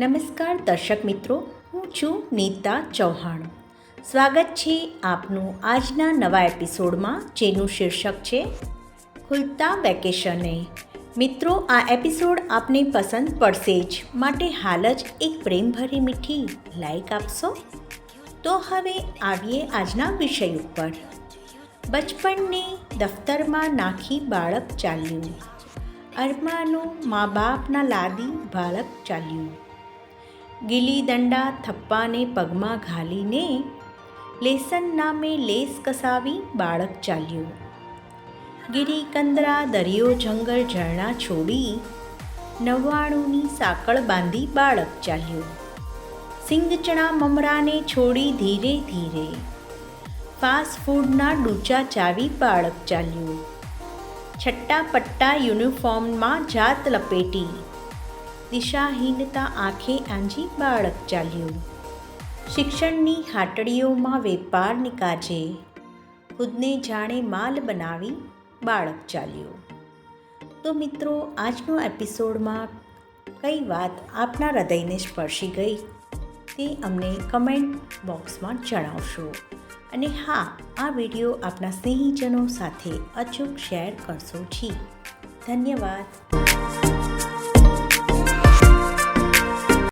નમસ્કાર દર્શક મિત્રો, હું છું નીતા ચૌહાણ. સ્વાગત છે આપનું આજના નવા એપિસોડમાં, જેનું શીર્ષક છે, ખુલતા વેકેશને. મિત્રો, આ એપિસોડ આપને પસંદ પડશે જ. માટે હાલ જ એક પ્રેમભરી મીઠી લાઈક આપશો? તો હવે આવીએ આજના વિષય ઉપર. બચપણને દફતરમાં નાખી બાળક ચાલ્યું. અરમાનું મા બાપના લાદી બાળક ચાલ્યું. ગીલી દંડા થપ્પાને પગમાં ઘાલીને લેસન નામે લેસ કસાવી બાળક ચાલ્યું. ગીરી કંદરા દરિયો જંગલ ઝરણા છોડી નવ્વાણુંની સાંકળ બાંધી બાળક ચાલ્યું. સિંગચણા મમરાને છોડી ધીરે ધીરે ફાસ્ટ ફૂડના ડૂચા ચાવી બાળક ચાલ્યું. છટ્ટા પટ્ટા યુનિફોર્મમાં જાત લપેટી દિશાહીનતા આંખે આંજી બાળક ચાલ્યું. શિક્ષણની હાટડીઓમાં વેપાર નિકાજે. ખુદને જાણે માલ બનાવી બાળક ચાલ્યું. તો મિત્રો, આજનો એપિસોડમાં કઈ વાત આપના હૃદયને સ્પર્શી ગઈ તે અમને કમેન્ટ બોક્સમાં જણાવશો. અને હા, આ વીડિયો આપના સ્નેહીજનો સાથે અચૂક શેર કરશો. જી, ધન્યવાદ.